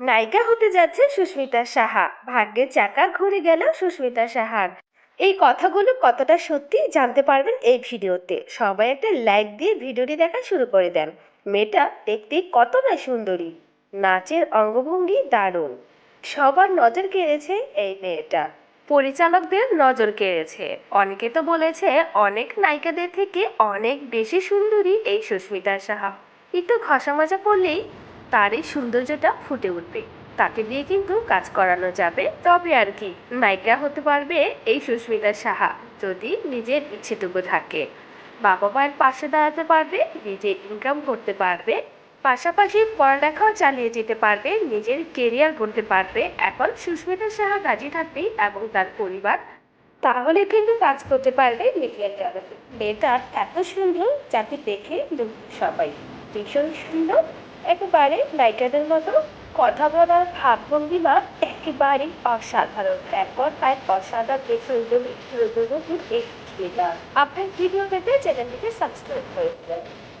নায়িকা হতে যাচ্ছে সুস্মিতা সাহা। ভাগ্যের চাকা ঘুরে গেল সুস্মিতা সাহার। এই কথাগুলো কতটা সত্যি জানতে পারবেন এই ভিডিওতে। সবাই একটা লাইক দিয়ে ভিডিওটি দেখা শুরু করে দেন। মেয়েটা দেখতে কতটা সুন্দরী। নাচের অঙ্গভঙ্গি দারুণ। সবার নজর কেড়েছে এই মেয়েটা। পরিচালকদের নজর কেড়েছে। অনেকে তো বলেছে অনেক নায়িকাদের থেকে অনেক বেশি সুন্দরী এই সুস্মিতা সাহা। একটু ঘষা মাজা করলেই তার এই সৌন্দর্যটা ফুটে উঠবে। তাকে দিয়ে কিন্তু কাজ করানো যাবে। তবে আর কি, নায়িকা হতে পারবে এই সুস্মিতা সাহা, যদি নিজের ইচ্ছেটুকু থাকে। বাবা মায়ের পাশে দাঁড়াতে পারবে, নিজে ইনকাম করতে পারবে, পাশাপাশি পড়ালেখাও চালিয়ে যেতে পারবে, নিজের কেরিয়ার গড়তে পারবে। এখন সুস্মিতা সাহা রাজি থাকবে এবং তার পরিবার তাহলে কিন্তু কাজ করতে পারবে মিডিয়া জগতে মেয়েটা এত সুন্দর, যাকে দেখে সবাই। ভীষণ সুন্দর। একেবারে নায়িকাদের মতো কথা বলার ভাবভঙ্গিমা একেবারেই অসাধারণ। একবার তাই অসাধারণ আপনার ভিডিও পেতে চ্যানেলটিকে সাবস্ক্রাইব করে দেবেন।